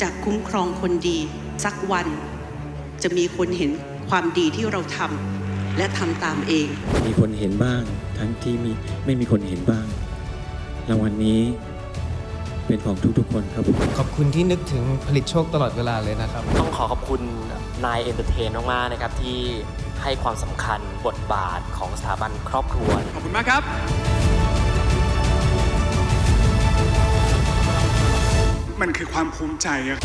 จะคุ้มครองคนดีสักวัน จะมีคนเห็นความดีที่เราทำและทำตามเอง มีคนเห็นบ้าง ทั้งที่มีไม่มีคนเห็นบ้างรางวัลนี้เป็นของทุกๆ คนครับผมขอบคุณที่นึกถึงผลิตโชคตลอดเวลาเลยนะครับ ต้องขอขอบคุณนายเอนเตอร์เทนมากๆนะครับที่ให้ความสำคัญบทบาทของสถาบันครอบครัว ขอบคุณมากครับ มันคือความภูมิใจอะ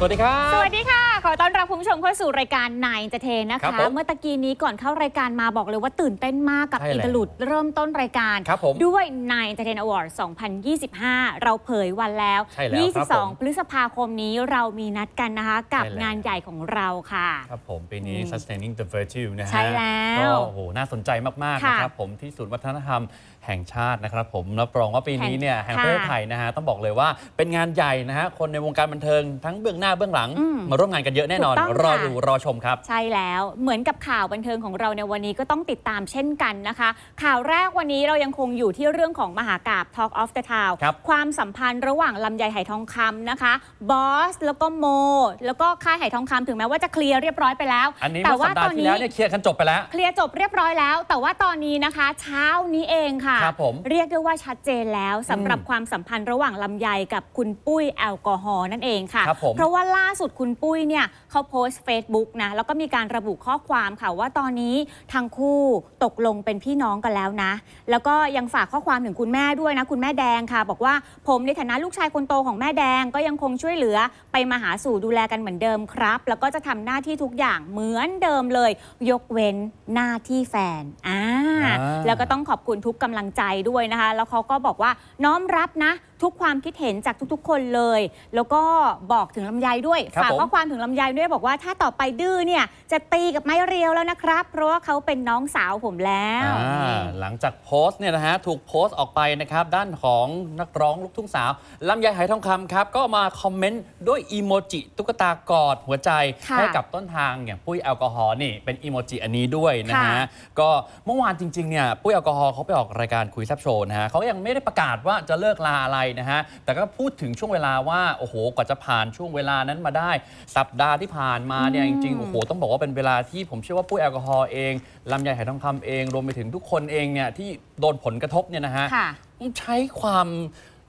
สวัสดีครับ สวัสดีค่ะ อต้อนรับคุณผู้ชมเข้าสู่รายการนายจะเทนนะครัคะ บผมเมื่อตะกี้นี้ก่อนเข้ารายการมาบอกเลยว่าตื่นเต้นมากกับใช่อิแล้วตาลุดเริ่มต้นรายการ ครับผมด้วยนายจะเทนอวอร์ด2025 เราเผยวันแล้ว ใช่แล้วครับผม22 พฤษภาคมนี้เรามีนัดกันนะคะ กับใช่แล้ว งานใหญ่ของเราค่ะ ครับผมปีนี้ อืม sustaining the virtue นะฮะใช่แล้วก็โอ้โหน่าสนใจมาก ๆ ค่ะนะครับผมที่ศูนย์วัฒนธรรมแห่งชาตินะครับผมรับรองว่าปีนี้เนี่ยแห่แห่งงประเทศไทยนะฮะต้องบอกเลยว่าเป็นงานใหญ่นะฮะคนในวงการบันเทิงทั้งเบื้องหน้าเบื้องหลังอืมมาร่วมงานกันเยอะแน่นอน ถูกต้องรอค่ะ ดูรอชมครับ ใช่แล้วเหมือนกับข่าวบันเทิงของเราในวันนี้ก็ต้องติดตามเช่นกันนะคะ ข่าวแรกวันนี้เรายังคงอยู่ที่เรื่องของมหากาบ Talk of the Town ครับ ความสัมพันธ์ระหว่างลำไยไหทองคำนะคะ บอส แล้วก็โม แล้วก็ค่ายไหทองคำถึงแม้ว่าจะเคลียร์เรียบร้อยไปแล้ว อันนี้แต่เมื่อสัว่าปดาตห์อนที่นี้แล้วเนี่ยเคลียร์กันจบไปแล้ว เคลียร์จบเรียบร้อยแล้ว แต่ว่าตอนนี้นะคะ เช้านี้เองค่ะ ครับผมเรียกได้ว่าชัดเจนแล้วสำหรับความสัมพันธ์ระหว่างลำไยกับคุณปุ้ยแอลกอฮอล์นั่นเองค่ะ ครับผม เพราะว่าล่าสุดคุณปุ้ยเนี่ยเขาโพสต์ Facebook นะแล้วก็มีการระบุข้อความค่ะว่าตอนนี้ทั้งคู่ตกลงเป็นพี่น้องกันแล้วนะ แล้วก็ยังฝากข้อความถึงคุณแม่ด้วยนะ คุณแม่แดงค่ะ บอกว่าผมในฐานะลูกชายคนโตของแม่แดงก็ยังคงช่วยเหลือไปมาหาสู่ดูแลกันเหมือนเดิมครับ แล้วก็จะทำหน้าที่ทุกอย่างเหมือนเดิมเลย ยกเว้นหน้าที่แฟนอ่าอ่าแล้วก็ต้องขอบคุณทุกกำลังใจด้วยนะคะ แล้วเขาก็บอกว่าน้อมรับนะ ทุกความคิดเห็นจากทุกๆ คนเลย แล้วก็บอกถึงลำไยด้วยครับฝากผม ข้อความถึงลำไยด้วยบอกว่าถ้าต่อไปดื้อเนี่ยจะตีกับไม้เรียวแล้วนะครับ เพราะว่าเขาเป็นน้องสาวผมแล้วอ่านี่หลังจากโพสต์เนี่ยนะฮะถูกโพสต์ออกไปนะครับ ด้านของนักร้องลูกทุ่งสาวลำไยไหทองคำครับ ก็มาคอมเมนต์ด้วยอีโมจิตุ๊กตากอดหัวใจค่ะให้กับต้นทางอย่างปุ้ยแอลกอฮอล์นี่เป็นอีโมจิอันนี้ด้วยนะฮะ ค่ะ ก็เมื่อวานจริงๆเนี่ยปุ้ยแอลกอฮอล์เขาไปออกรายการคุยแซบโชว์นะฮะเขายังไม่ได้ประกาศว่าจะเลิกลาอะไรนะฮะ แต่ก็พูดถึงช่วงเวลาว่าโอ้โหกว่าจะผ่านช่วงเวลานั้นมาได้ สัปดาห์ที่ผ่านมาเนี่ยจริงๆโอ้โหต้องบอกว่าเป็นเวลาที่ผมเชื่อว่าปุ้ยแอลกอฮอล์เองลำไยไหทองคำเองรวมไปถึงทุกคนเองเนี่ยที่โดนผลกระทบเนี่ยนะฮะค่ะ ใช้ความ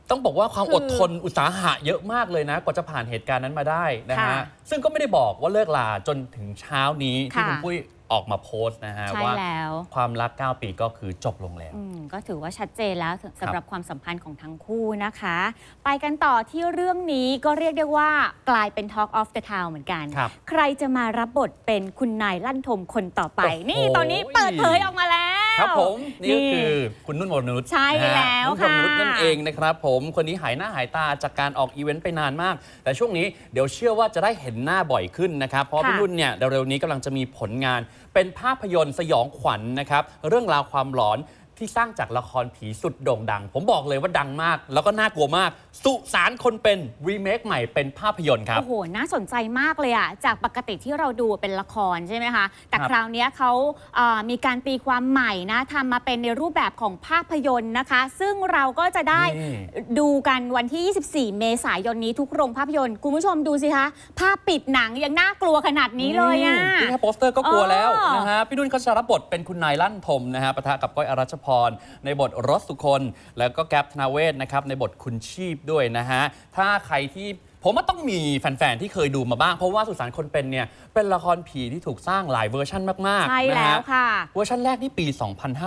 ต้องบอกว่าความคืออดทนอุตสาหะเยอะมากเลยนะ กว่าจะผ่านเหตุการณ์นั้นมาได้นะค่ะฮะซึ่งก็ไม่ได้บอกว่าเลิกลาจนถึงเช้านี้ที่ค่ะ คุณปุ้ย ออกมาโพสต์นะฮะใช่ว่าแล้ว ความรัก 9 ปีก็คือจบลงแล้ว อืมก็ถือว่าชัดเจนแล้วสำหรับความสัมพันธ์ของทั้งคู่นะคะ ไปกันต่อที่เรื่องนี้ก็เรียกได้ว่ากลายเป็น Talk of the Town เหมือนกัน ครับใครจะมารับบทเป็นคุณนายลั่นทมคนต่อไป โอ้โห นี่ตอนนี้เปิดเผยออกมาแล้ว ครับผมนี่ก็คือคุณนุ่นวรนุชใช่นะฮะแล้วนุ่นวรนุชค่ะนั่นเองนะครับผมคนนี้หายหน้าหายตาจากการออกอีเวนต์ไปนานมาก แต่ช่วงนี้เดี๋ยวเชื่อว่าจะได้เห็นหน้าบ่อยขึ้นนะครับ เพราะค่ะพี่นุ่นเนี่ยเร็วๆนี้กำลังจะมีผลงาน เป็นภาพยนตร์สยองขวัญนะครับเรื่องราวความหลอน ที่สร้างจากละครผีสุดโด่งดัง ผมบอกเลยว่าดังมาก แล้วก็น่ากลัวมาก สุสานคนเป็นรีเมคใหม่เป็นภาพยนตร์ครับ โอ้โห น่าสนใจมากเลยอะจากปกติที่เราดูเป็นละครใช่ไหมคะ แต่ครับ คราวเนี้ยเขาเอ่อมีการตีความใหม่นะทำมาเป็นในรูปแบบของภาพยนตร์นะคะ ซึ่งเราก็จะได้ นี่ ดูกันวันที่ 24 เมษายนนี้ทุกโรงภาพยนตร์ คุณผู้ชมดูสิคะ ภาพปิดหนังยังน่ากลัวขนาดนี้เลยอะมนี่แค่โปสเตอร์ก็กลัวแล้วอ๋อนะฮะ พี่นุ่นเขาจะรับบทเป็นคุณนายลั่นทมนะฮะปะทะกับก้อยอรัชพร ในบทรสสุคน แล้วก็แก๊ปธนาเวศนะครับในบทคุณชีพด้วยนะฮะ ถ้าใครที่ ผมว่าต้องมีแฟน ๆ ที่เคยดูมาบ้าง เพราะว่าสุสานคนเป็นเนี่ย เป็นละครผีที่ถูกสร้างหลายเวอร์ชันมากๆใช่นะแล้ฮะวค่ะ เวอร์ชันแรกนี่ปี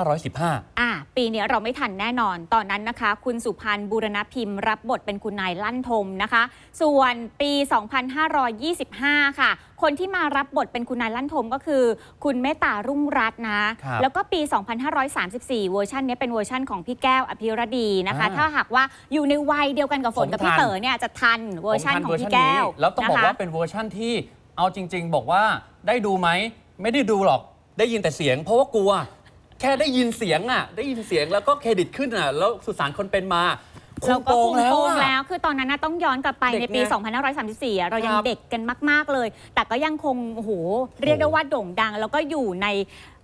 2515 อะปีนี้เราไม่ทันแน่นอน ตอนนั้นนะคะ คุณสุพันธ์บูรณพิมพ์ รับบทเป็นคุณนายลั่นทมนะคะ ส่วนปี 2525 ค่ะ คนที่มารับบทเป็นคุณนายลั่นทมก็คือ คุณเมตตารุ่งรัตน์นะครับแล้วก็ปี 2534 เวอร์ชันนี้เป็นเวอร์ชันของพี่แก้วอภิรดีนะคะอ่าถ้าหากว่าอยู่ในวัยเดียวกันกับฝนกับผมทันพี่เต๋อเนี่ยจะทันเวอร์ชันผมทัของพี่แก้วเวอร์ชันนี้แล้วต้องบอกนะคะว่าเป็นเวอร์ชันที่เอาจริง ๆ บอกว่าได้ดูไหมไม่ได้ดูหรอกได้ยินแต่เสียง เพราะว่ากลัว แค่ได้ยินเสียงอะ ได้ยินเสียงแล้วก็เครดิตขึ้นอะ แล้วสุสานคนเป็นมาคเรางก็โปงคุมแล้วโปงอะแล้ว คือตอนนั้นนะต้องย้อนกลับไปเด็ในกปีไง2534อะเรายังครับเด็กกันมาก ๆ เลย แต่ก็ยังคงโอ้โหเรียกได้ว่าโด่งดัง แล้วก็อยู่ใน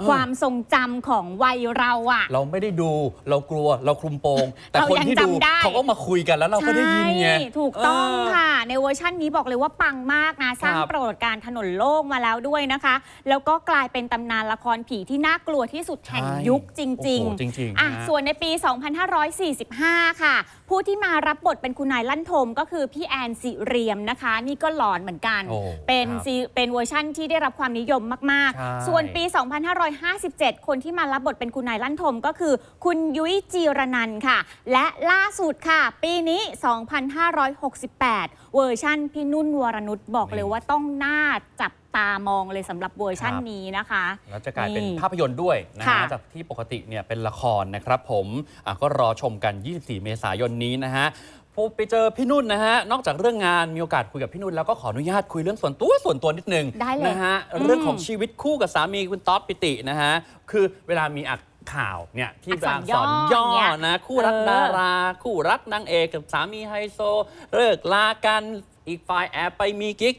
ความทรงจำของวัยเราอะเราไม่ได้ดูเรากลัวเราคลุมโปง แต่เราคนยังที่ดูจำได้ เขาก็มาคุยกันแล้วเราก็ได้ยินไง ใช่ถูกต้องเค่ะ ในเวอร์ชันนี้บอกเลยว่าปังมากนะ สร้างครับ ปรากฏการณ์ถนนโลกมาแล้วด้วยนะคะ แล้วก็กลายเป็นตำนานละครผีที่น่ากลัวที่สุดแห่งใช่ยุคจโอ้ริงโหๆจริงๆอะนะ ส่วนในปี 2545 ค่ะ ผู้ที่มารับบทเป็นคุณนายลั่นทมก็คือพี่แอนสิเรียมนะคะ นี่ก็หลอนเหมือนกัน โอ้เป็นครับซีเป็นเวอร์ชั่นที่ได้รับความนิยมมาก ใช่ ๆ ส่วนปี2557 คนที่มารับบทเป็นคุณนายลั่นทมก็คือ คุณยุ้ยจีรนันท์ค่ะ และล่าสุดค่ะ ปีนี้ 2568 เวอร์ชั่นพี่นุ่นวรนุชบอกเลยว่าต้องน่าจับตามองเลยสำหรับเวอร์ชั่นนี้นะคะ แล้วจะกลายเป็นนี่ภาพยนตร์ด้วยนะค่ะฮะจากที่ปกติเนี่ยเป็นละครนะครับผมอะก็รอชมกัน 24 เมษายนนี้นะฮะพอ ไปเจอพี่นุ่นนะฮะ นอกจากเรื่องงานมีโอกาสคุยกับพี่นุ่นแล้วก็ขออนุญาตคุยเรื่องส่วนตัวส่วนตัวนิดนึงได้เลยนะฮะอืมเรื่องของชีวิตคู่กับสามีคุณต๊อดปิตินะฮะคือเวลามีอักข่าวเนี่ยที่อักษรสอนย่ย่ออเนี่ยนะคู่รักเออดารา คู่รักนางเอกกับสามีไฮโซเลิกลากันอีกฝ่ายแอบไปมีกิ๊ก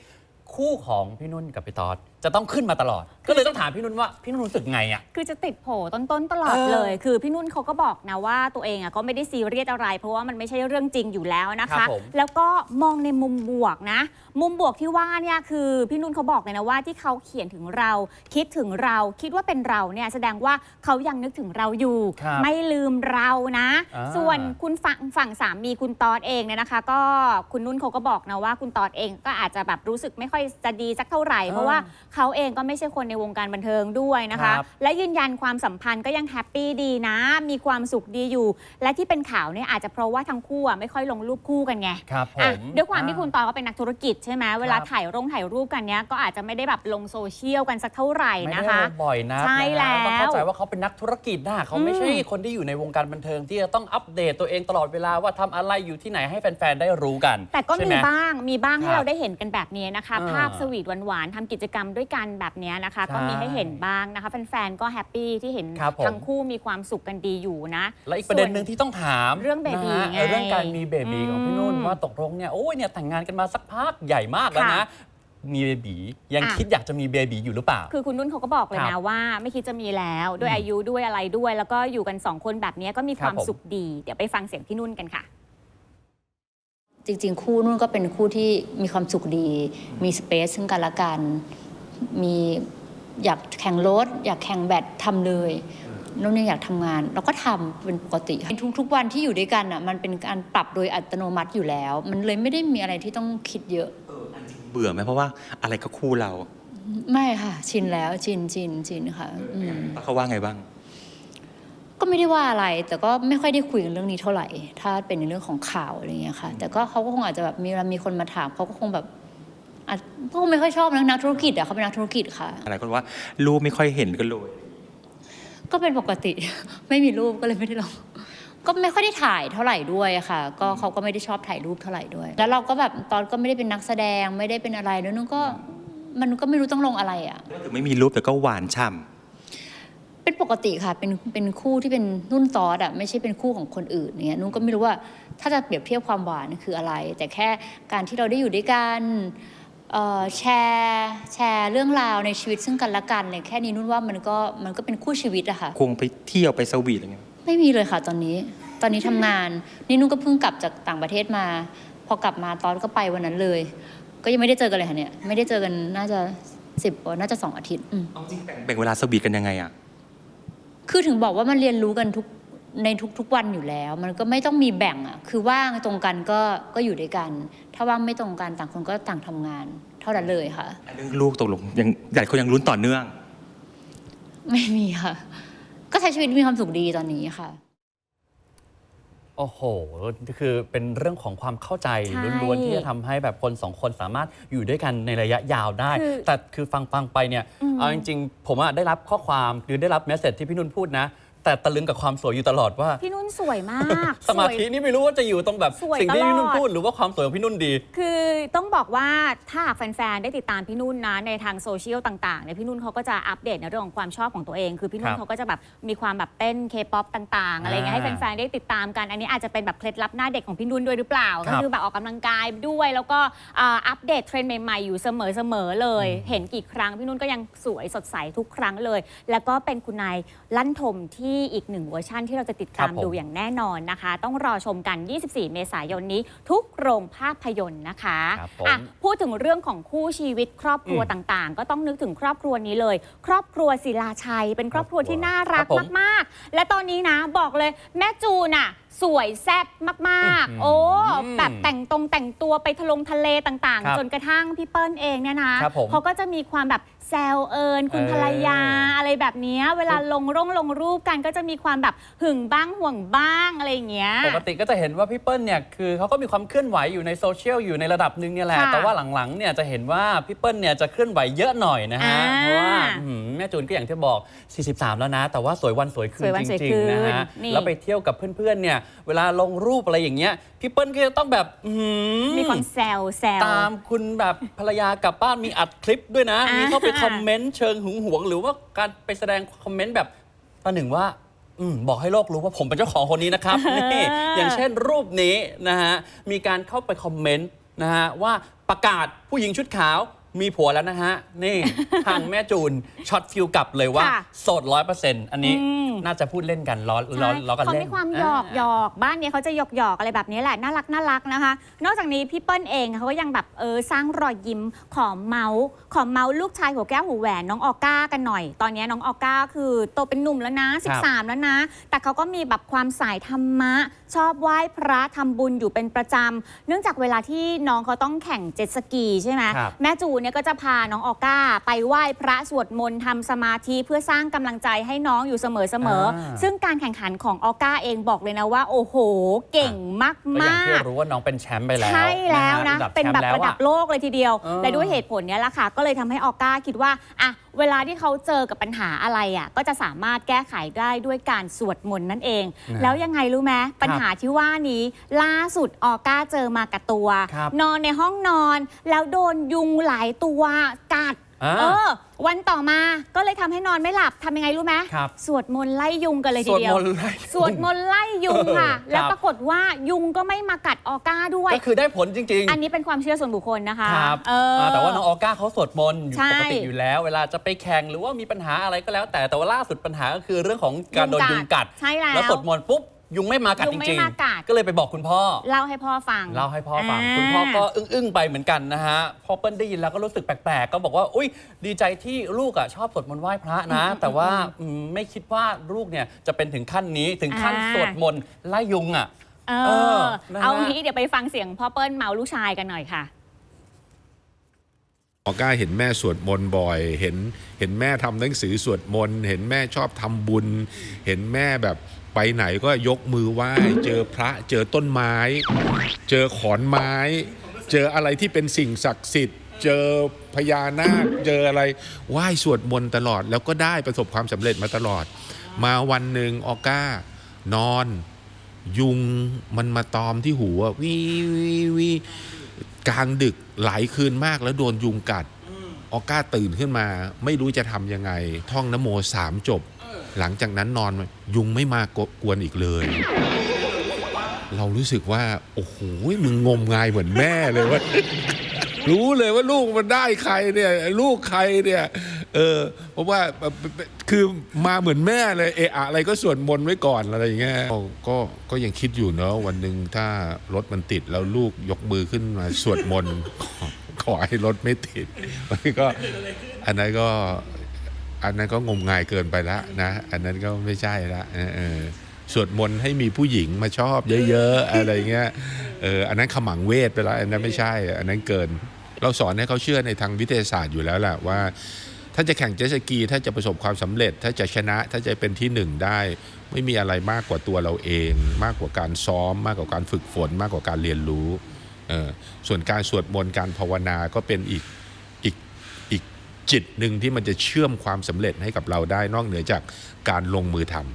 คู่ของพี่นุ่นกับพี่ต๊อดจะต้องขึ้นมาตลอดก็เลยต้องถามพี่นุ่นว่าพี่นุ่นรู้สึกไงอะ คือจะติดโผต้นๆตลอดเออเลย คือพี่นุ่นเขาก็บอกนะว่าตัวเองอะก็ไม่ได้ซีเรียสอะไร เพราะว่ามันไม่ใช่เรื่องจริงอยู่แล้วนะครัคะ บผม แล้วก็มองในมุมบวกนะ มุมบวกที่ว่าเนี่ยคือพี่นุ่นเขาบอกเลยนะว่าที่เขาเขียนถึงเรา คิดถึงเราคิดว่าเป็นเราเนี่ยแสดงว่าเขายังนึกถึงเราอยู่ ครับไม่ลืมเรานะ อ่า ส่วนคุณฝั่งฝั่งสามีคุณตอดเองเนี่ยนะคะ ก็คุณนุ่นเขาก็บอกนะว่าคุณตอดเองก็อาจจะแบบรู้สึกไม่ค่อยจะดีสักเท่าไหร่เพราะว่าเขาเองก็ไม่ใช่คนในวงการบันเทิงด้วยนะคะ ครับ และยืนยันความสัมพันธ์ก็ยังแฮปปี้ดีนะ มีความสุขดีอยู่ และที่เป็นข่าวเนี่ยอาจจะเพราะว่าทั้งคู่อะไม่ค่อยลงรูปคู่กันไง ครับผอะม ด้วยความที่อ่คุณตอนก็เป็นนักธุรกิจใช่ไหมเวลาถ่ายรงถ่ายรูปกันเนี้ยก็อาจจะไม่ได้แบบลงโซเชียลกันสักเท่าไหร่ไม่นะได้คะ ลงบ่อยนะใช่แล้วต้องเข้าใจว่าเขาเป็นนักธุรกิจนะเขาไม่ใช่อืมคนที่อยู่ในวงการบันเทิงที่จะต้องอัปเดตตัวเองตลอดเวลาว่าทำอะไรอยู่ที่ไหนให้แฟนๆได้รู้กันแต่ก็ใช่มีไห บ้างมีบ้างคให้รับเราได้เห็นกันแบบนี้นะคะ อ่าภาพสวีทหวานๆทำกิจกรรมด้วยกันแบบนี้นะคะใช่ก็มีให้เห็นบ้างนะคะ แฟนๆก็แฮปปี้ที่เห็นครับผม ทั้งคู่มีความสุขกันดีอยู่นะ และอีกประเด็นหนึ่งที่ต้องถามเรื่องเบบีนะฮะไงเออเรื่องการมีเบบีของพี่นุ่นอืมว่าตกลงเนี่ยโอ้ยเนี่ยแต่งงานกันมาสักพักใหญ่มากแล้วนะค่ะมีเบบียังอะ คิดอยากจะมีเบบีอยู่หรือเปล่า คือคุณนุ่นเขาก็บอกเลยครันะบว่าไม่คิดจะมีแล้วด้วยอายุด้วยอะไรด้วย แล้วก็อยู่กันสองคนแบบนี้ก็มีความครับผม สุขดี เดี๋ยวไปฟังเสียงพี่นุ่นกันค่ะ จริงๆ คู่นุ่นก็เป็นคู่ที่มีความสุขดี มีสเปซซึ่งกันและกัน มี อยากแข่งรถ อยากแข่งแบดทำเลยนุ่นยังอยากทำงาน เราก็ทำเป็นปกติทุกๆวันที่อยู่ด้วยกันอะมันเป็นการปรับโดยอัตโนมัติอยู่แล้ว มันเลยไม่ได้มีอะไรที่ต้องคิดเยอะเบื่อไหมเพราะว่าอะไรก็คู่เรา ไม่ค่ะ ชินแล้วชินชินชินค่ะอืมแล้วเขาว่าไงบ้าง ก็ไม่ได้ว่าอะไร แต่ก็ไม่ค่อยได้คุยกันเรื่องนี้เท่าไหร่ ถ้าเป็นในเรื่องของข่าวอะไรเงี้ยค่ะ แต่ก็เขาก็คงอาจจะแบบมีเวลามีคนมาถามเขาก็คงแบบ อาจก็คงไม่ค่อยชอบนะนักธุรกิจอะเขาเป็นนักธุรกิจค่ะ อะไรก็ว่ารูปไม่ค่อยเห็นกันเลย ก็เป็นปกติ ไม่มีรูปก็เลยไม่ได้ลงก็ไม่ค่อยได้ถ่ายเท่าไหร่ด้วยอะค่ะ ก็เขาก็ไม่ได้ชอบถ่ายรูปเท่าไหร่ด้วย แล้วเราก็แบบตอนก็ไม่ได้เป็นนักแสดงไม่ได้เป็นอะไรแล้วนุ่นก็มันก็ไม่รู้ต้องลงอะไรอะถึงไม่มีรูปแต่ก็หวานฉ่เป็นปกติค่ะ เป็น เป็นคู่ที่เป็นนุ่นซอสอะไม่ใช่เป็นคู่ของคนอื่นเนี่ยนุ่นก็ไม่รู้ว่า ถ้าจะเปรียบเทียบความหวานคืออะไร แต่แค่การที่เราได้อยู่ด้วยกันเอ่อ แชร์แชร์เรื่องราวในชีวิตซึ่งกันและกันเนี่ยแค่นี้นุ่นว่ามันก็มันก็เป็นคู่ชีวิตอะค่ะำควงไปเที่ยวไปสวีทอะไรเงี้ยไม่มีเลยค่ะตอนนี้ ตอนนี้ทำงานนี่นุ่นก็เพิ่งกลับจากต่างประเทศมา พอกลับมาตอนก็ไปวันนั้นเลย ก็ยังไม่ได้เจอกันเลยค่ะเนี่ยไม่ได้เจอกันน่าจะสิบน่าจะสองอาทิตย์อืมแบ่งเวลาสวีทกันยังไงอะคือถึงบอกว่ามันเรียนรู้กันทุก ในทุกๆวันอยู่แล้ว มันก็ไม่ต้องมีแบ่งอะคือว่างตรงกันก็ก็อยู่ด้วยกัน ถ้าว่างไม่ตรงกันต่างคนก็ต่างทำงาน เท่านั้นเลยค่ะ เรื่องลูกตกลงยังหลายคนยังลุ้นต่อเนื่อง ไม่มีค่ะ ก็ใช้ชีวิตมีความสุขดีตอนนี้ค่ะ โอ้โห คือเป็นเรื่องของความเข้าใจใช่ล้วนๆที่จะทำให้แบบคนสองคนสามารถอยู่ด้วยกันในระยะยาวได้ คือแต่คือฟังฟังๆไปเนี่ยอืมเอาจริงๆ ผมอะได้รับข้อความหรือได้รับเมสเซจที่พี่นุ่นพูดนะ แต่ตะลึงกับความสวยอยู่ตลอดว่า พี่นุ่นสวยมากสมาวยธินี่ไม่รู้ว่าจะอยู่ตรงแบบสวยสิ่งที่ตลอด พี่นุ่นพูดหรือว่าความสวยของพี่นุ่นดี คือต้องบอกว่าถ้าหากแฟนๆ ได้ติดตามพี่นุ่นนะในทางโซเชียลต่างๆเนี่ยพี่นุ่นเขาก็จะอัปเดตในเรื่องของความชอบของตัวเอง คือพี่นุ่ครันบเขาก็จะแบบมีความแบบเต้นเคป๊อปต่างๆอะไรเงี้ยให้อ่าแฟนๆ ได้ติดตามกัน อันนี้อาจจะเป็นแบบเคล็ดลับหน้าเด็กของพี่นุ่นด้วยหรือเปล่า ครัก็บ คือแบบออกกำลังกายด้วย แล้วก็อ่าอัปเดตเทรนด์ใหม่ๆ อยู่เสมอๆ เลย เห็นกี่ครั้งพี่นุ่นก็ยังสวยสดใสทุกครั้งเลย แล้วก็เป็นคุณนายลั่นทมที่อีกหนึ่งเวอร์ชั่นที่เราจะติดตามครับผม ดูอย่างแน่นอนนะคะ ต้องรอชมกัน 24 เมษายนนี้ ทุกโรงภาพยนตร์นะคะครับผม อะพูดถึงเรื่องของคู่ชีวิตครอบครัวอืมต่างๆ ก็ต้องนึกถึงครอบครัวนี้เลย ครอบครัวศิลาชัย เป็นครอบครัวที่น่ารักครับผมมากๆ และตอนนี้นะบอกเลยแม่จูนอะสวยแซ่บมากอืมๆโอ้แบบแต่งตรงแต่งตัวไปทะลงทะเลต่างครับๆ จนกระทั่งพี่เปิ้ลเองเนี่ยนะครับผม เขาก็จะมีความแบบ แซวเอิญคุณเออ ภรรยาอะไรแบบเนี้ยเวลาลงร่งลงรูปกันก็จะมีความแบบหึงบ้างห่วงบ้างอะไรอย่างเงี้ย ปกติก็จะเห็นว่าพี่เปิ้ลเนี่ยคือเขาก็มีความเคลื่อนไหวอยู่ในโซเชียลอยู่ในระดับหนึ่งเนี่ยแหละ ค่ะแต่ว่าหลังๆเนี่ยจะเห็นว่าพี่เปิ้ลเนี่ยจะเคลื่อนไหวเยอะหน่อยนะฮะ อ่าเพราะว่าอื้อหือแม่จูนก็อย่างที่บอก 43 แล้วนะ แต่ว่าสวยวันสวยคืสนวยวันจสวยริงคืนๆนะฮะ นี่ แล้วไปเที่ยวกับเพื่อนๆเนี่ยเวลาลงรูปอะไรอย่างเงี้ยพี่เปิ้ลก็จะต้องแบบอื้อหือ มีความแซวแซว ตามคุณแบบภรรยากลับบ้านมีอัดคลิปด้วยนะ อ่ามีมีเข้าไปคอมเมนต์เชิงหึงหวง หรือว่าการไปแสดงคอมเมนต์แบบประหนึ่งว่าอมบอกให้โลกรู้ว่าผมเป็นเจ้าของคนนี้นะครับนี่อย่างเช่นรูปนี้นะฮะมีการเข้าไปคอมเมนต์นะฮะว่าประกาศผู้หญิงชุดขาว มีผัวแล้วนะฮะ นี่ ทางแม่จูนช็อตฟิลกลับเลยว่า ค่ะ โสดร้อยเปอร์เซ็นต์อันนี้อืมน่าจะพูดเล่นกันล้อล้อใช่ล้อกันเขาเล่นมีความหยอกหยอกบ้านเนี้ยเขาจะหยอกหยอกอะไรแบบนี้แหละน่ารักน่ารักนะคะ นอกจากนี้พี่เปิ้ลเองเขาก็ยังแบบเออสร้างรอยยิ้มขอเมาส์ขอเมาส์ลูกชายหัวแก้วหูแหวนน้องออก้ากันหน่อย ตอนนี้น้องออก้าคือโตเป็นหนุ่มแล้วนะ 13 แล้วนะ แต่เขาก็มีแบบความสายธรรมะ ชอบไหว้พระทำบุญอยู่เป็นประจำเนื่องจากเวลาที่น้องเขาต้องแข่งเจ็ตสกีใช่ไหม ครับ แม่จูนเนี่ยก็จะพาน้องออก้า ไปไหว้พระสวดมนต์ทำสมาธิเพื่อสร้างกำลังใจให้น้องอยู่เสมอๆอ่าซึ่งการแข่งขันของออก้าเองบอกเลยนะว่า โอ้โห เก่งมากก็อย่างที่มากรู้ว่าน้องเป็นแชมป์ไปแล้วใช่แล้วนะ ฮเป็นแบบชมระดับล้วอโลกเลยทีเดียว เออและด้วยเหตุผลเนี้ยแหละค่ะ ก็เลยทำให้ออก้าคิดว่าอะเวลาที่เขาเจอกับปัญหาอะไรอะก็จะสามารถแก้ไขได้ด้วยการสวดมนต์นั่นเอง นะแล้วยังไงรู้ไหมปัญหาที่ว่านี้ล่าสุดออก้าเจอมากับตัว ครับนอนในห้องนอนแล้วโดนยุงหลายตัวกัดอ่า เออ วันต่อมาก็เลยทำให้นอนไม่หลับทำยังไงรู้ไหมครับสวดมนต์ไล่ยุงกันเลยทีสวดเดียวมนต์ไล่ยุงสวดมนต์ไล่ยุงค่ะ เออแล้วครับปรากฏว่ายุงก็ไม่มากัดออก้าด้วย ก็คือได้ผลจริงๆอันนี้เป็นความเชื่อส่วนบุคคลนะคะครับเอออาแต่ว่าน้องออก้าเขาสวดมนต์อยู่ใช่ปกติอยู่แล้ว เวลาจะไปแข่งหรือว่ามีปัญหาอะไรก็แล้ว แต่แต่ว่าล่าสุดปัญหาก็คือเรื่องของการโดนยุงกัด ใช่แล้ว แล้วสวดมนต์ปุ๊บ ยุงไม่มากัดยุจงไม่ริงมากัด ๆ ก็เลยไปบอกคุณพ่อ เล่าให้พ่อฟัง เล่าให้พ่อฟังาคุณพ่อก็อึ้งๆไปเหมือนกันนะฮะพอเปิ้ลได้ยินแล้วก็รู้สึกแปลกๆ ก็บอกว่า อุ้ยดีใจที่ลูกอะชอบสวดมนต์ไหว้พระนะ แต่ว่าอืมไม่คิดว่าลูกเนี่ยจะเป็นถึงขั้นนี้ถึงขั้นอ่าสวดมนต์ไล่ยุงอะ เอเอออ นะฮะ เอางี้เดี๋ยวไปฟังเสียงพ่อเปิ้ลเมาลูกชายกันหน่อยค่ะออก้าเห็นแม่สวดมนต์บ่อย เห็นเห็นแม่ทำหนังสือสวดมนต์ เห็นแม่ชอบทำบุญ เห็นแม่แบบ ไปไหนก็ยกมือไหว้ เจอพระเจอต้นไม้ เจอขอนไม้ เจออะไรที่เป็นสิ่งศักดิ์สิทธิ์ เจอพญานาคเจออะไรไหว้สวดมนต์ตลอด แล้วก็ได้ประสบความสำเร็จมาตลอด มาวันหนึ่งออก้านอน ยุงมันมาตอมที่หูอะวิวิวิกลางดึกหลายคืนมากแล้วโดนยุงกัดออก้าตื่นขึ้นมา ไม่รู้จะทำยังไง ท่องนโมสามจบ หลังจากนั้นนอนยุงไม่มากกวนอีกเลย เรารู้สึกว่า โอ้โหมึงงมงายเหมือนแม่เลยว่ารู้เลยว่าลูกมันได้ใครเนี่ย ลูกใครเนี่ยเออเพราะว่าคือมาเหมือนแม่เลยเอะอะไรก็สวดมนต์ไว้ก่อนอะไรอย่างเงี้ยก็ก็ยังคิดอยู่เนอะวันหนึ่งถ้ารถมันติดแล้วลูกยกมือขึ้นมาสวดมนต์ขอขอให้รถไม่ติดมันก็อันนั้นก็ อันนั้นก็งมงายเกินไปละนะ อันนั้นก็ไม่ใช่ละเออเออสวดมนต์ให้มีผู้หญิงมาชอบเยอะๆอะไรเงี้ยเอออันนั้นขมังเวทไปแล้วอันนั้นไม่ใช่ อันนั้นเกิน เราสอนให้เขาเชื่อในทางวิทยาศาสตร์อยู่แล้วแหละว่า ถ้าจะแข่งเจ็ตสกี ถ้าจะประสบความสำเร็จ ถ้าจะชนะถ้าจะเป็นที่หนึ่งได้ ไม่มีอะไรมากกว่าตัวเราเอง มากกว่าการซ้อม มากกว่าการฝึกฝน มากกว่าการเรียนรู้เออส่วนการสวดมนต์การภาวนาก็เป็นอีกอีกอีก จิตหนึ่งที่มันจะเชื่อมความสำเร็จให้กับเราได้นอกเหนือจากการลงมือทำ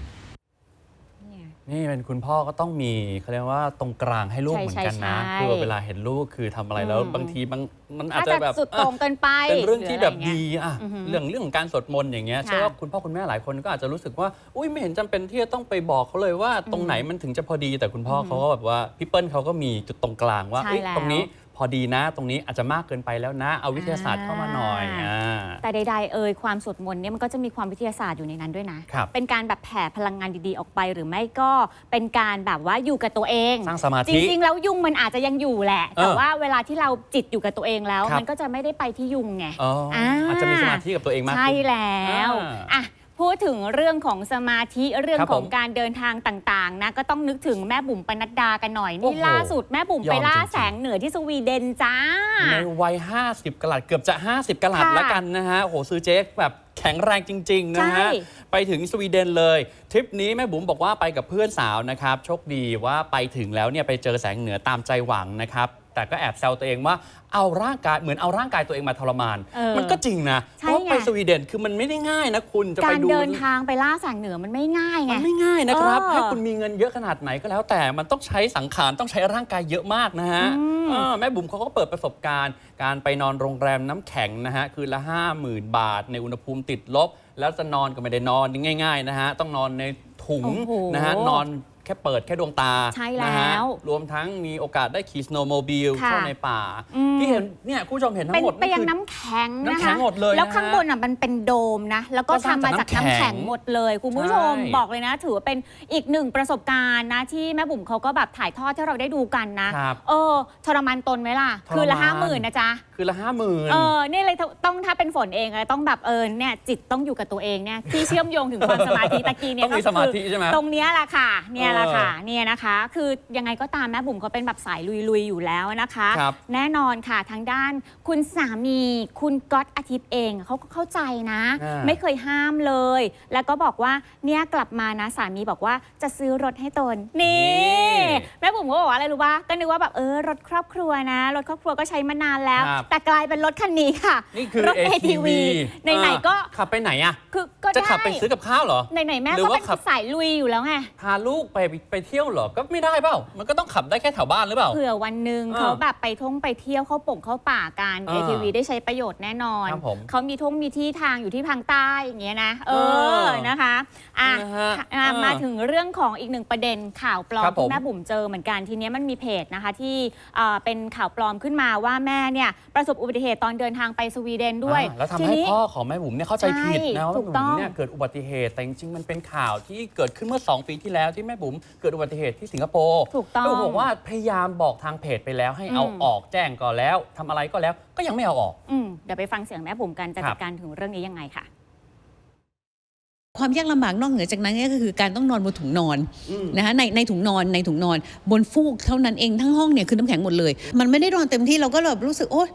นี่เป็นคุณพ่อก็ต้องมีเขาเรียกว่าตรงกลางให้ลูกใช่เหมือนกันนะใช่ใช่คือเวลาเห็นลูกคือทำอะไรแล้วอืมบางทีบางมันอาจถ้าจะจะแบบสุดโต่งเกินไปเป็นเรื่องที่แบบหรือดีอะไรเงี้ยอะอือหือเรื่องเรื่องของการสวดมนต์อย่างเงี้ยค่ะเชื่อว่าคุณพ่อคุณแม่หลายคนก็อาจจะรู้สึกว่าอุ้ยไม่เห็นจำเป็นที่จะต้องไปบอกเขาเลยว่าตรงไหนมันถึงจะพอดีแต่คุณพ่อออหือเขาก็แบบว่าพี่เปิ้ลเขาก็มีจุดตรงกลางว่าใช่เอ้ยแล้วตรงนี้ พอดีนะตรงนี้อาจจะมากเกินไปแล้วนะ เอาวิทยาศาสตร์เข้ามาหน่อยอ่าอ่า แต่ใดๆเอ่ยความสวดมนต์เนี่ยมันก็จะมีความวิทยาศาสตร์อยู่ในนั้นด้วยนะ ครับเป็นการแบบแผ่พลังงานดีๆออกไปหรือไม่ก็เป็นการแบบว่าอยู่กับตัวเองสร้างสมาจธิริงๆแล้วยุงมันอาจจะยังอยู่แหละเออแต่ว่าเวลาที่เราจิตอยู่กับตัวเองแล้ว ครับ มันก็จะไม่ได้ไปที่ยุงไง อ๋ออา อาจจะมีสมาธิกับตัวเองมากใช่ขึ้น แล้วอ่าอะ พูดถึงเรื่องของสมาธิเรื่องครับของผมการเดินทางต่างๆนะก็ต้องนึกถึงแม่บุ๋มปนัดดากันหน่อย โอ้นี่โหล่าสุดแม่บุ๋มไปยอมล่าจริงๆ แสงเหนือที่สวีเดนจ้า ในวัย 50กะลัดเกือบจะ 50กะลัดค่ะแล้วกันนะฮะโอ้โหซื้อเจ๊แบบแข็งแรงจริง ๆ นะฮะ ใช่ ไปถึงสวีเดนเลย ทริปนี้แม่บุ๋มบอกว่าไปกับเพื่อนสาวนะครับ โชคดีว่าไปถึงแล้วเนี่ยไปเจอแสงเหนือตามใจหวังนะครับ แต่ก็แอบแซวตัวเองว่าเอาร่างกายเหมือนเอาร่างกายตัวเองมาทรมาน เออมันก็จริงนะเพใช่ราะไงไปสวีเดนคือมันไม่ได้ง่ายนะคุณจะไปการดู เดินทางไปล่าแสงเหนือมันไม่ง่ายไง มันไม่ง่ายนะครับ เออให้คุณมีเงินเยอะขนาดไหนก็แล้ว แต่มันต้องใช้สังขารต้องใช้ร่างกายเยอะมากนะฮะอืมเออแม่บุ๋มเขาก็เปิดประสบการณ์ การไปนอนโรงแรมน้ำแข็งนะฮะคืนละ 50,000 บาท ในอุณหภูมิติดลบ แล้วจะนอนก็ไม่ได้นอนง่ายๆนะฮะต้องนอนในถุงโอ้โห นะฮะนอน แค่เปิดแค่ดวงตาใช่นะฮะแล้วรวมทั้งมีโอกาสได้ขี่สโนว์โมบิลค่ะเข้าในป่า อืม ที่เห็นเนี่ยคุณผู้ชมเห็นทั้เป็นงหมดไปนี่ยังคือ น้ำแข็งนะคะน้ำแข็งหมดเลยนะแล้วข้างบนอะมันเป็นโดมนะ แล้วก็ก็สร้างทำมาจากจากน้ำน้ำแข็แข็งงหมดเลย คุณผู้ชมใช่ บอกเลยนะ ถือว่าเป็นอีกหนึ่งประสบการณ์นะ ที่แม่บุ๋มเขาก็แบบถ่ายทอดให้เราได้ดูกันนะ ครับ เออทรมานตนไหมล่ะ ทรมาน คือละห้าหมื่นนะจ๊ะ คือละห้าหมื่น เออนี่เลยต้องถ้าเป็นฝนเองอะต้องแบบเออเนี่ยจิตต้องอยู่กับตัวเองเนี่ยที่เชื่อมโยงถึงความสมาธิตะกี้เนี่ยต้องมีก็สมาคือธิใช่ไหมตรงเนี้ยแหละค่ะเนี่ยแหละค่ะเออเนี่ยนะคะ คือยังไงก็ตามแม่บุ๋มเขาเป็นแบบสายลุยๆอยู่แล้วนะคะ ครับแน่นอนค่ะทางด้านคุณสามี คุณก๊อตอาทิตย์เองเขาก็เข้าใจนะ อ่า ไม่เคยห้ามเลย แล้วก็บอกว่าเนี่ยกลับมานะสามีบอกว่าจะซื้อรถให้ตนนี่ แม่บุ๋มก็บอกว่าอะไรรู้ป่ะก็นึกว่าแบบเออรถครอบครัวนะ รถครอบครัวก็ใช้มานานแล้ว ครับ แต่กลายเป็นรถคันนี้ค่ะ นี่คือ รถ ATV ไหนๆก็ อ่าขับไปไหนอะคือก็จะได้ขับไปซื้อกับข้าวเหรอ ไหนๆแม่หรือก็ว่าเป็นขับ สายลุยอยู่แล้วไง พาลูกไปไปเที่ยวเหรอ ก็ไม่ได้เปล่า มันก็ต้องขับได้แค่แถวบ้านหรือเปล่า เผื่อวันหนึ่งอ่าเขาแบบไปท่องไปเที่ยวเข้าป่งเข้าป่ากันอ่า ATV ได้ใช้ประโยชน์แน่นอนครับผมเขามีท่องมีที่ทางอยู่ที่ทางใต้อย่างเงี้ยนะ เอเอออนะคะ อะนะฮะอะอ่ามมาถึงเรื่องของอีกหนึ่งประเด็นข่าวปลอครัมบผมที่แม่บุ๋มเจอเหมือนกันทีเนี้ยมันมีเพจนะคะที่เอ่อเป็นข่าวปลอมขึ้นมาว่าแม่เนี่ยประสบอุบัติเหตุตอนเดินทางไปสวีเดนด้วยอ่าแล้วทำทีให้นี้พ่อของแม่บุ๋มเนี่ยเข้าใจผิดนะใช่ว่าถูแม่กบุ๋ต้มองเนี่ยเกิดอุบัติเหตุแต่จริงๆมันเป็นข่าวที่เกิดขึ้นเมื่อ 2 ปีที่แล้วที่แม่บุ๋มเกิดอุบัติเหตุที่สิงคโปร์ถูกต้อง แล้วบอกว่าพยายามบอกทางเพจไปแล้ว ให้เอาอืม ออกแจ้งก่อนแล้วทำอะไรก็แล้วก็ยังไม่เอาออก อืมเดี๋ยวไปฟังเสียงแม่บุ๋มกันจะครัจับดการถึงเรื่องนี้ยังไงค่ะ ความยากลำบากนอกเหนือจากนั้นเนี่ยก็คือการต้องนอนบนถุงนอนนะคะในในถุงนอนในถุงนอน บนฟูกเท่านั้นเองทั้งห้องเนี่ยคือน้ำแข็งหมดเลย มันไม่ได้นอนเต็มที่เราก็แบบรู้สึกโอ๊ย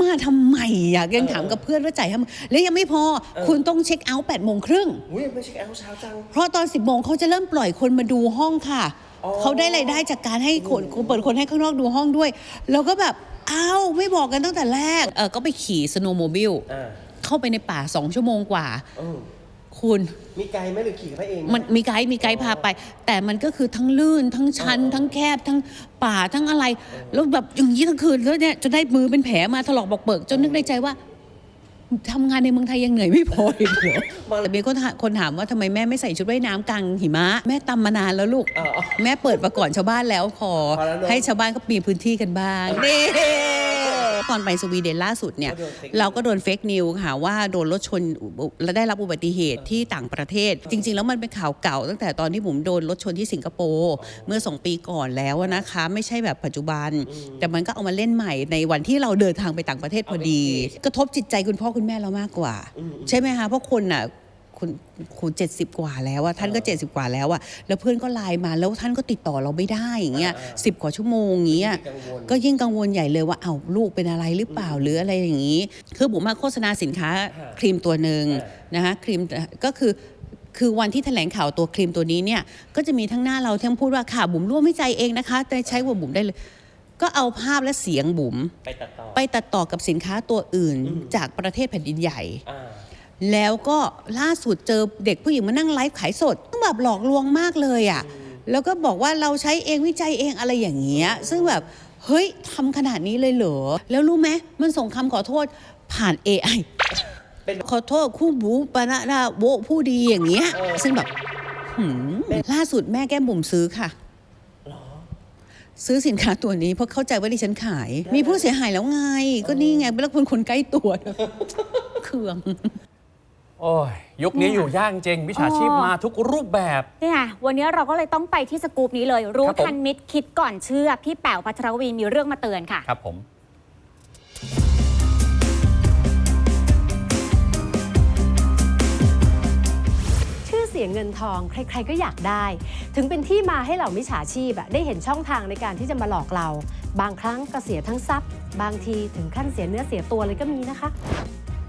มาทำไมอยากยังถามกับเพื่อนว่าจ่ายทำไมแล้วยังไม่พอคุณต้องเช็คเอาท์แปดโมงครึ่งอุ้ยไม่ใช่แอลเช้าจังเพราะตอน10บโมงเขาจะเริ่มปล่อยคนมาดูห้องค่ะอ๋อเขาได้รายได้จากการให้คนเปิดคนให้ข้างนอกดูห้องด้วย แล้วก็แบบอ้าวไม่บอกกันตั้งแต่แรกเออก็ไปขี่สโนว์โมบิลอ่าเข้าไปในป่าสองชั่วโมงกว่าเออ คุณ มีไกลไหมหรือขี่ไปเองมันมีไกด์มีไกด์พาไป แต่มันก็คือทั้งลื่นทั้งชัน ทั้งแคบทั้งป่าทั้งอะไร แล้วแบบอย่างนี้ทั้งคืนแล้วเนี่ยจนได้มือเป็นแผลมาถลอกบอกเปิกจนนึกในใจว่าทำงานในเมืองไทยยังเหนื่อยไม่พออีกเหรอแต่มีคนถามคนถามว่าทำไมแม่ไม่ใส่ชุดว่ายน้ำกลางหิมะ แม่ตำมานานแล้วลูกเออแม่เปิดมาก่อนชาวบ้านแล้วพอพอแล้วเนอะให้ชาวบ้านเขามีพื้นที่กันบ้างนี่ ตอนไปสวีเดนล่าสุดเนี่ยก็โดน fake เราก็โดนเฟกนิวค่ะว่าโดนรถชนและได้รับอุบัติเหตุที่ต่างประเทศ จริง ๆ แล้วมันเป็นข่าวเก่า ตั้งแต่ตอนที่ผมโดนรถชนที่สิงคโปร์เมื่อ2ปีก่อนแล้วนะคะ ไม่ใช่แบบปัจจุบัน แต่มันก็เอามาเล่นใหม่ในวันที่เราเดินทางไปต่างประเทศพอดี กระทบจิตใจคุณพ่อคุณแม่เรามากกว่า ใช่ไหมคะเพราะคนน่ะ คุณครูเจ็ดสิบกว่าแล้วอะท่านก็เจ็ดสิบกว่าแล้วอะแล้วเพื่อนก็ไลน์มาแล้วท่านก็ติดต่อเราไม่ได้อย่างเงี้ยสิบกว่าชั่วโมงอย่างเงี้ยกังวล ก็ยิ่งกังวลใหญ่เลยว่าเอาวลูกเป็นอะไรหรือเปล่าหรืออะไรอย่างนี้ คือผมมาโฆษณาสินค้าครีมตัวหนึ่งนะคะครีมก็คือคือวันที่แถลงข่าวตัวครีมตัวนี้เนี่ยก็จะมีทั้งหน้าเราทั้งพูดว่าค่ะบุ๋มร่วมวิจัยเองนะคะแต่ใช้ว่าบุ๋มได้เลย ก็เอาภาพและเสียงบุ๋มไปตัดต่อไปตัดต่อกับสินค้าตัวอื่นจากประเทศแผ่นดินใหญ่ อ่า แล้วก็ล่าสุดเจอเด็กผู้หญิงมานั่งไลฟ์ขายสดต้องแบบหลอกลวงมากเลยอะ่ะแล้วก็บอกว่าเราใช้เองวิจัยเองอะไรอย่างเงี้ยซึ่งแบบเฮ้ยทำขนาดนี้เลยเหรอ แล้วรู้ไหมมันส่งคำขอโทษผ่าน AI ขอโทษคู่บูปะนะนะโวผู้ดีอย่างเงี้ย ซึ่งแบบหืมล่าสุดแม่แก้มบุ๋มซื้อค่ะ ซื้อสินค้าตัวนี้เพราะเข้าใจว่าดิฉันขาย มีผู้เสียหายแล้วไง ก็นี่ไงแล้วคนคนใกล้ตัวเคือง โอ้ยยุคนี้อยู่ยากจริงวิชาชีพอ๋อมาทุกรูปแบบ เนี่ยวันนี้เราก็เลยต้องไปที่สกูปนี้เลย รู้ครับผม ทันมิตรคิดก่อนเชื่อ พี่แป๋วพัทรวีมีเรื่องมาเตือนค่ะ ครับผม ชื่อเสียงเงินทองใคร ๆ ก็อยากได้ ถึงเป็นที่มาให้เหล่ามิจฉาชีพอะได้เห็นช่องทางในการที่จะมาหลอกเรา บางครั้งก็เสียทั้งทรัพย์ บางทีถึงขั้นเสียเนื้อเสียตัวเลยก็มีนะคะ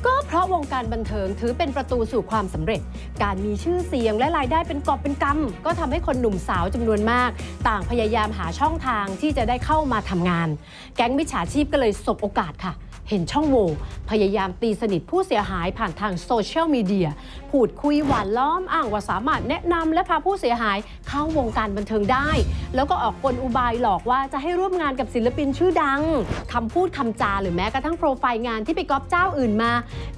ก็เพราะวงการบันเทิงถือเป็นประตูสู่ความสำเร็จ การมีชื่อเสียงและรายได้เป็นกอบเป็นกำก็ทำให้คนหนุ่มสาวจำนวนมาก ต่างพยายามหาช่องทางที่จะได้เข้ามาทำงาน แก๊งมิจฉาชีพก็เลยสบโอกาสค่ะ เห็นช่องโหว่พยายามตีสนิทผู้เสียหายผ่านทางโซเชียลมีเดียพูดคุยหวานล้อมอ้างว่าสามารถแนะนำและพาผู้เสียหายเข้าวงการบันเทิงได้ แล้วก็ออกกลอุบายหลอกว่าจะให้ร่วมงานกับศิลปินชื่อดังคำพูดคำจาหรือแม้กระทั่งโปรไฟล์งานที่ไปก๊อปเจ้าอื่นมา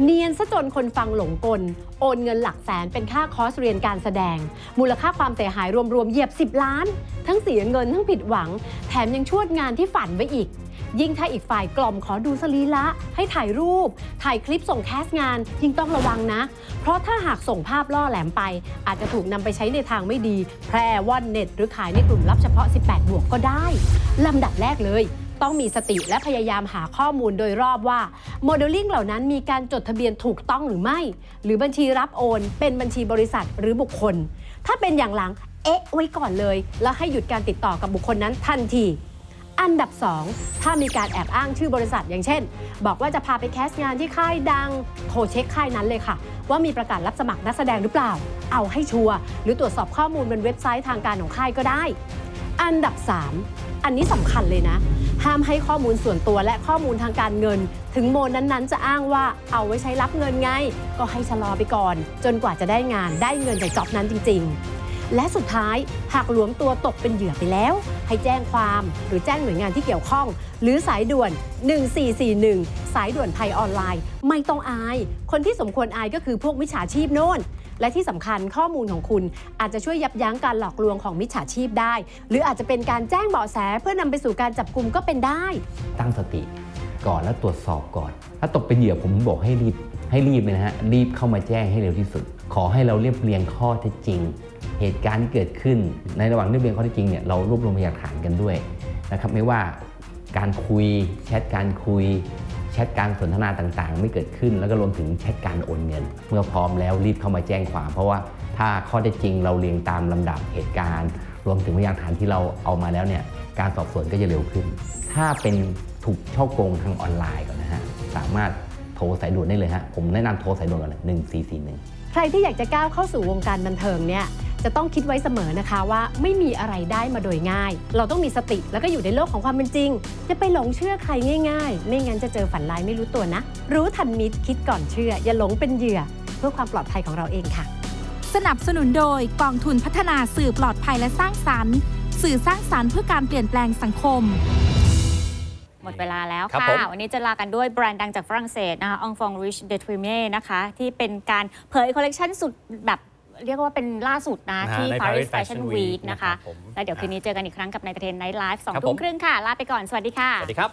เนียนซะจนคนฟังหลงกล โอนเงินหลักแสนเป็นค่าคอร์สเรียนการแสดง มูลค่าความเสียหายรวมๆเหยียบ 10 ล้าน ทั้งเสียเงินทั้งผิดหวัง แถมยังชวดงานที่ฝันไว้อีก ยิ่งถ้าอีกฝ่ายกล่อมขอดูสรีระให้ถ่ายรูป ถ่ายคลิปส่งแคสงาน ยิ่งต้องระวังนะ เพราะถ้าหากส่งภาพล่อแหลมไป อาจจะถูกนำไปใช้ในทางไม่ดี แพร่ว่อนเน็ต หรือขายในกลุ่มลับเฉพาะ 18 บวกก็ได้ลำดับแรกเลย ต้องมีสติและพยายามหาข้อมูลโดยรอบว่าโมเดลลิ่งเหล่านั้นมีการจดทะเบียนถูกต้องหรือไม่ หรือบัญชีรับโอน เป็นบัญชีบริษัทหรือบุคคล ถ้าเป็นอย่างหลังเอ๊ะไว้ก่อนเลย แล้วให้หยุดการติดต่อกับบุคคลนั้นทันที อันดับ 2 ถ้ามีการแอบอ้างชื่อบริษัทอย่างเช่น บอกว่าจะพาไปแคสงานที่ค่ายดัง โทรเช็คค่ายนั้นเลยค่ะ ว่ามีประกาศรับสมัครนักแสดงหรือเปล่า เอาให้ชัวร์หรือตรวจสอบข้อมูลบนเว็บไซต์ทางการของค่ายก็ได้ อันดับ 3 อันนี้สำคัญเลยนะ ห้ามให้ข้อมูลส่วนตัวและข้อมูลทางการเงิน ถึงโมนั้นๆ จะอ้างว่าเอาไว้ใช้รับเงินไง ก็ให้ชะลอไปก่อน จนกว่าจะได้งานได้เงินจากจ็อบนั้นจริง ๆ และสุดท้ายหากหลวมตัวตกเป็นเหยื่อไปแล้ว ให้แจ้งความหรือแจ้งหน่วยงานที่เกี่ยวข้อง หรือสายด่วน 1441 สายด่วนภัยออนไลน์ ไม่ต้องอาย คนที่สมควรอายก็คือพวกมิจฉาชีพโน่นและที่สำคัญข้อมูลของคุณอาจจะช่วยยับยั้งการหลอกลวงของมิจฉาชีพได้ หรืออาจจะเป็นการแจ้งเบาะแสเพื่อนำไปสู่การจับกลุ่มก็เป็นได้ ตั้งสติก่อนแล้วตรวจสอบก่อน ถ้าตกเป็นเหยื่อผมบอกให้รีบให้รีบเลยนะฮะรีบเข้ามาแจ้งให้เร็วที่สุด ขอให้เราเรียบเรียงข้อเท็จจริง เหตุการณ์ที่เกิดขึ้น ในระหว่างเรียบเรียงข้อเท็จจริงเนี่ยเรารวบรวมพยานหลักฐานกันด้วยนะครับไม่ว่าการคุยแชทการคุยแชทการสนทนาต่างๆ ไม่เกิดขึ้น แล้วก็รวมถึงแชทการโอนเงิน เมื่อพร้อมแล้วรีบเข้ามาแจ้งความ เพราะว่าถ้าข้อเท็จจริงเราเรียงตามลำดับเหตุการณ์ รวมถึงพยานหลักฐานที่เราเอามาแล้วเนี่ยการสอบสวนก็จะเร็วขึ้น ถ้าเป็นถูกช่อโกงทางออนไลน์ก่อนนะฮะสามารถโทรสายด่วนได้เลยฮะผมแนะนำโทรสายด่วนก่อนเลย1441ใครที่อยากจะก้าวเข้าสู่วงการบันเทิงเนี่ย จะต้องคิดไว้เสมอนะคะว่าไม่มีอะไรได้มาโดยง่าย เราต้องมีสติแล้วก็อยู่ในโลกของความเป็นจริง จะไปหลงเชื่อใครง่าย ๆ ไม่งั้นจะเจอฝันร้ายไม่รู้ตัวนะ รู้ทันมิตรคิดก่อนเชื่อ อย่าหลงเป็นเหยื่อ เพื่อความปลอดภัยของเราเองค่ะ สนับสนุนโดยกองทุนพัฒนาสื่อปลอดภัยและสร้างสรรค์สื่อสร้างสรรค์เพื่อการเปลี่ยนแปลงสังคม หมดเวลาแล้วครับค่ะ ผม วันนี้จะลากันด้วยแบรนด์ดังจากฝรั่งเศสนะคะองฟองริชเดทริเม่นะคะ ที่เป็นการเผยคอลเลกชันสุดแบบ เรียกว่าเป็นล่าสุดนะนะฮะที่ ใน Paris Paris Fashion Fashion Week Week นะคะ นะครับผมแล้วเดี๋ยวคืนนี้เจอกันอีกครั้งกับในประเทศไนท์ไลฟ์สองครับทุ่ผมมครึ่งค่ะ ลาไปก่อน สวัสดีค่ะ สวัสดีครับ